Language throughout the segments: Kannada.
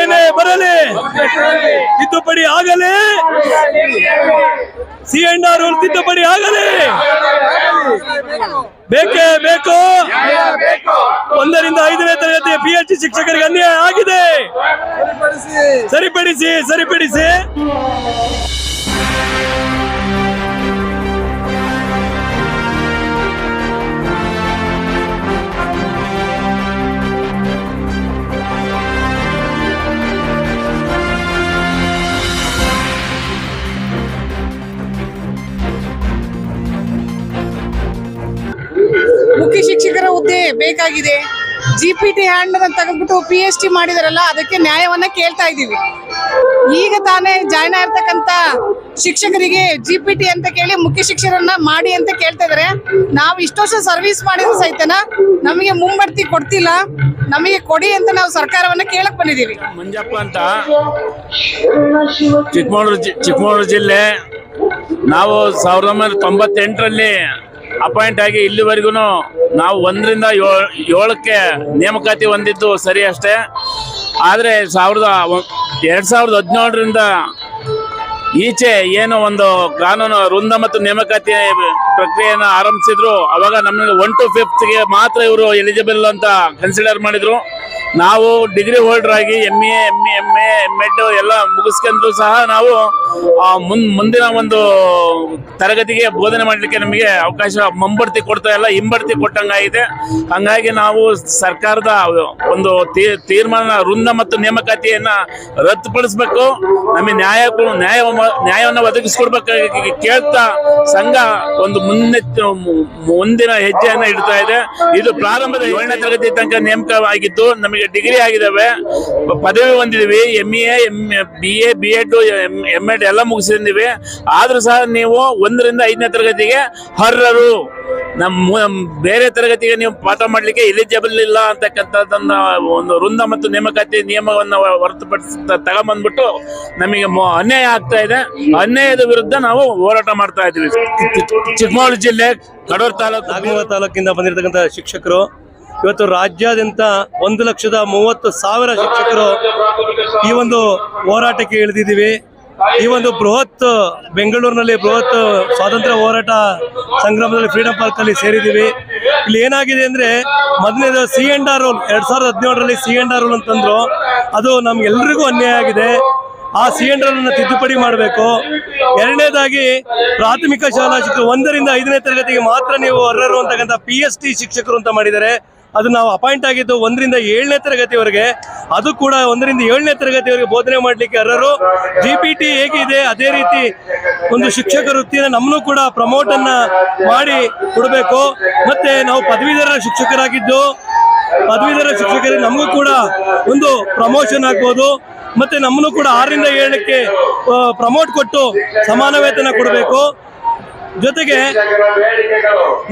ಏನೇ ಬರಲಿ, ತಿದ್ದುಪಡಿ ಆಗಲಿ. ಸಿ ಅಂಡ್ ಆರ್ ತಿದ್ದುಪಡಿ ಆಗಲೇ. ಬೇಕೇ ಬೇಕು. ಒಂದರಿಂದ ಐದನೇ ತರಗತಿ ಪಿ ಎಚ್ ಶಿಕ್ಷಕರಿಗೆ ಅನ್ಯಾಯ ಆಗಿದೆ. ಸರಿಪಡಿಸಿ ಸರಿಪಡಿಸಿ. ಮುಖ್ಯ ಶಿಕ್ಷಕರ ಹುದ್ದೆ ಬೇಕಾಗಿದೆ. ಜಿ ಪಿ ಟಿ ಹ್ಯಾಂಡ್ ಅನ್ನ ಪಿ ಎಚ್ ಡಿ ಮಾಡಿದಾರಲ್ಲ, ಅದಕ್ಕೆ ನ್ಯಾಯವನ್ನ ಕೇಳ್ತಾ ಇದ್ದೀವಿ. ಈಗ ತಾನೇ ಜಾಯ್ನ್ ಆಗಿರ್ತಕ್ಕಂತ ಶಿಕ್ಷಕರಿಗೆ ಜಿ ಪಿ ಟಿ ಅಂತ ಕೇಳಿ ಮುಖ್ಯ ಶಿಕ್ಷಕರನ್ನ ಮಾಡಿ ಅಂತ ಕೇಳ್ತಾ ಇದಾರೆ. ನಾವು ಇಷ್ಟು ವರ್ಷ ಸರ್ವಿಸ್ ಮಾಡಿದ್ರು ಸಹಿತನ ನಮಗೆ ಮುಂಬಡ್ತಿ ಕೊಡ್ತಿಲ್ಲ. ನಮಗೆ ಕೊಡಿ ಅಂತ ನಾವು ಸರ್ಕಾರವನ್ನ ಕೇಳಕ್ ಬಂದಿದ್ದೀವಿ. ಮಂಜಪ್ಪ ಅಂತ ಚಿಕ್ಕಮಗಳೂರು ಚಿಕ್ಕಮಗಳೂರು ಜಿಲ್ಲೆ ನಾವು ಸಾವಿರದ ಒಂಬೈನೂರ ತೊಂಬತ್ತೆಂಟರಲ್ಲಿ ಅಪಾಯಿಂಟ್ ಆಗಿ ಇಲ್ಲಿವರೆಗೂ ನಾವು ಒಂದರಿಂದ ಏಳ್, ಏಳಕ್ಕೆ ನೇಮಕಾತಿ ಹೊಂದಿದ್ದು ಸರಿ ಅಷ್ಟೇ. ಆದರೆ ಸಾವಿರದ ಎರಡು ಸಾವಿರದ ಹದಿನೇಳರಿಂದ ಈಚೆ ಏನು ಒಂದು ಕಾನೂನು ವೃಂದ ಮತ್ತು ನೇಮಕಾತಿ ಪ್ರಕ್ರಿಯೆಯನ್ನು ಆರಂಭಿಸಿದ್ರು. ಅವಾಗ ನಮಗೆ ಒನ್ ಟು ಫಿಫ್ತ್ಗೆ ಮಾತ್ರ ಇವರು ಎಲಿಜಿಬಲ್ ಅಂತ ಕನ್ಸಿಡರ್ ಮಾಡಿದ್ರು. ನಾವು ಡಿಗ್ರಿ ಹೋಲ್ಡರ್ ಆಗಿ M A M A M A M Ed ಎಲ್ಲ ಮುಗಿಸ್ಕೊಂಡ್ರು ಸಹ ನಾವು ಮುನ್ ಮುಂದಿನ ಒಂದು ತರಗತಿಗೆ ಬೋಧನೆ ಮಾಡಲಿಕ್ಕೆ ನಮಗೆ ಅವಕಾಶ ಮುಂಬಡ್ತಿ ಕೊಡ್ತಾ ಇಲ್ಲ, ಹಿಂಬಡ್ತಿ ಕೊಟ್ಟಂಗಾಗಿದೆ. ಹಂಗಾಗಿ ನಾವು ಸರ್ಕಾರದ ಒಂದು ತೀರ್ಮಾನ, ವೃಂದ ಮತ್ತು ನೇಮಕಾತಿಯನ್ನ ರದ್ದುಪಡಿಸಬೇಕು. ನಮಗೆ ನ್ಯಾಯ ನ್ಯಾಯ, ನ್ಯಾಯವನ್ನು ಒದಗಿಸ್ಕೊಡ್ಬೇಕಾಗಿ ಕೇಳ್ತಾ ಸಂಘ ಒಂದು ಮುನ್ನೆ ಮುಂದಿನ ಹೆಜ್ಜೆಯನ್ನು ಇಡ್ತಾ ಇದೆ. ಇದು ಪ್ರಾರಂಭದ ಏಳನೇ ತರಗತಿ ತನಕ ನೇಮಕ ಆಗಿದ್ದು ನಮಗೆ ಡಿಗ್ರಿ ಆಗಿದ್ದಾವೆ ಪದವಿ ಹೊಂದಿದೀವಿ M A M B A B Ed M Ed ಎಲ್ಲ ಮುಗಿಸಿದ್ದೀವಿ ಆದ್ರೂ ಸಹ ನೀವು ಒಂದರಿಂದ ಐದನೇ ತರಗತಿಗೆ ಹರ್ರರು ನಮ್ಮ ಬೇರೆ ತರಗತಿಗೆ ನೀವು ಪಾಠ ಮಾಡ್ಲಿಕ್ಕೆ ಎಲಿಜಿಬಲ್ ಇಲ್ಲ ಅಂತಕ್ಕಂಥದ್ದನ್ನ ಒಂದು ವೃಂದ ಮತ್ತು ನೇಮಕಾತಿ ನಿಯಮವನ್ನ ಹೊರತುಪಡಿಸಿ ತಗೊಂಬಂದ್ಬಿಟ್ಟು ನಮಗೆ ಅನ್ಯಾಯ ಆಗ್ತಾ ಇದೆ. ಅನ್ಯಾಯದ ವಿರುದ್ಧ ನಾವು ಹೋರಾಟ ಮಾಡ್ತಾ ಇದ್ದೀವಿ. ಚಿಕ್ಕಮಗಳೂರು ಜಿಲ್ಲೆ, ಕಡೂರು ತಾಲೂಕು. ತಾಲೂಕಿಂದ ಬಂದಿರತಕ್ಕಂಥ ಶಿಕ್ಷಕರು ಇವತ್ತು ರಾಜ್ಯಾದ್ಯಂತ ಒಂದು ಲಕ್ಷದ ಮೂವತ್ತು ಸಾವಿರ ಶಿಕ್ಷಕರು ಈ ಒಂದು ಹೋರಾಟಕ್ಕೆ ಇಳಿದಿದ್ದೀವಿ. ಈ ಒಂದು ಬೃಹತ್ ಬೆಂಗಳೂರಿನಲ್ಲಿ ಬೃಹತ್ ಸ್ವಾತಂತ್ರ್ಯ ಹೋರಾಟ ಸಂಗ್ರಾಮದಲ್ಲಿ ಫ್ರೀಡಂ ಪಾರ್ಕ್ ಅಲ್ಲಿ ಸೇರಿದ್ದೀವಿ. ಇಲ್ಲಿ ಏನಾಗಿದೆ ಅಂದ್ರೆ ಮೊದಲನೇದು ಸಿ ಎಂಡ್ ಆರ್ ರೂಲ್. ಎರಡ್ ಸಾವಿರದ ಹದಿನೇಳರಲ್ಲಿ ಸಿ ಎಂಡ್ ಆರ್ ರೂಲ್ ಅಂತಂದ್ರು ಅದು ನಮ್ಗೆಲ್ರಿಗೂ ಅನ್ಯಾಯ ಆಗಿದೆ. ಆ ಸಿ ಎಂಡ್ ಅನ್ನು ತಿದ್ದುಪಡಿ ಮಾಡಬೇಕು. ಎರಡನೇದಾಗಿ ಪ್ರಾಥಮಿಕ ಶಾಲಾ ಶಿಕ್ಷಕರು ಒಂದರಿಂದ ಐದನೇ ತರಗತಿಗೆ ಮಾತ್ರ ನೀವು ಅರ್ಹರು ಅಂತಕ್ಕಂಥ ಪಿ ಎಸ್ ಟಿ ಶಿಕ್ಷಕರು ಅಂತ ಮಾಡಿದ್ದಾರೆ. ಅದು ನಾವು ಅಪಾಯಿಂಟ್ ಆಗಿದ್ದು ಒಂದರಿಂದ ಏಳನೇ ತರಗತಿವರೆಗೆ. ಅದು ಕೂಡ ಒಂದರಿಂದ ಏಳನೇ ತರಗತಿವರೆಗೆ ಬೋಧನೆ ಮಾಡಲಿಕ್ಕೆ ಅರ್ಹರು. ಜಿ ಪಿ ಟಿ ಹೇಗಿದೆ ಅದೇ ರೀತಿ ಒಂದು ಶಿಕ್ಷಕ ವೃತ್ತಿಯನ್ನು ನಮ್ಮನ್ನು ಕೂಡ ಪ್ರಮೋಟ್ ಅನ್ನ ಮಾಡಿ ಕೊಡಬೇಕು. ಮತ್ತೆ ನಾವು ಪದವೀಧರ ಶಿಕ್ಷಕರಾಗಿದ್ದು, ಪದವೀಧರ ಶಿಕ್ಷಕರಿಗೆ ನಮಗೂ ಕೂಡ ಒಂದು ಪ್ರಮೋಷನ್ ಆಗ್ಬೋದು. ಮತ್ತೆ ನಮ್ಮನ್ನು ಕೂಡ ಆರರಿಂದ ಏಳಕ್ಕೆ ಪ್ರಮೋಟ್ ಕೊಟ್ಟು ಸಮಾನ ವೇತನ ಕೊಡಬೇಕು. ಜೊತೆಗೆ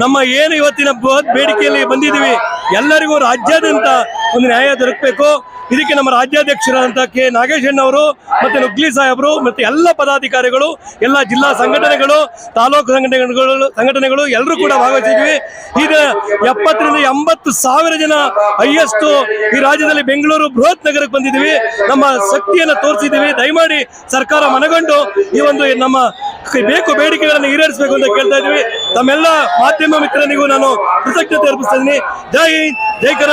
ನಮ್ಮ ಏನು ಇವತ್ತಿನ ಬೇಡಿಕೆಯಲ್ಲಿ ಬಂದಿದ್ದೀವಿ ಎಲ್ಲರಿಗೂ ರಾಜ್ಯಾದ್ಯಂತ ಒಂದು ನ್ಯಾಯ ದೊರಕಬೇಕು. ಇದಕ್ಕೆ ನಮ್ಮ ರಾಜ್ಯಾಧ್ಯಕ್ಷರಾದಂಥ ಕೆ. ನಾಗೇಶಣ್ಣ ಅವರು ಮತ್ತೆ ನುಗ್ಲಿ ಸಾಹೇಬರು ಮತ್ತೆ ಎಲ್ಲ ಪದಾಧಿಕಾರಿಗಳು, ಎಲ್ಲ ಜಿಲ್ಲಾ ಸಂಘಟನೆಗಳು, ತಾಲೂಕು ಸಂಘಟನೆಗಳು ಸಂಘಟನೆಗಳು ಎಲ್ಲರೂ ಕೂಡ ಭಾಗವಹಿಸಿದ್ವಿ. ಈಗ ಎಪ್ಪತ್ತರಿಂದ ಎಂಬತ್ತು ಸಾವಿರ ಜನ ಹೈಯೆಸ್ಟ್ ಈ ರಾಜ್ಯದಲ್ಲಿ ಬೆಂಗಳೂರು ಬೃಹತ್ ನಗರಕ್ಕೆ ಬಂದಿದ್ದೀವಿ. ನಮ್ಮ ಶಕ್ತಿಯನ್ನು ತೋರಿಸಿದ್ದೀವಿ. ದಯಮಾಡಿ ಸರ್ಕಾರ ಮನಗಂಡು ಈ ಒಂದು ನಮ್ಮ ಬೇಕು ಬೇಡಿಕೆಗಳನ್ನು ಈಡೇರಿಸಬೇಕು ಅಂತ ಕೇಳ್ತಾ ಇದ್ದೀವಿ. ತಮ್ಮೆಲ್ಲ ಮಾಧ್ಯಮ ಮಿತ್ರನಿಗೂ ನಾನು ಕೃತಜ್ಞತೆ ಅರ್ಪಿಸ್ತಾ ಇದ್ದೀನಿ. ಜೈ ಹಿಂದ್ ಜೈ ಕರ್ನಾಟಕ.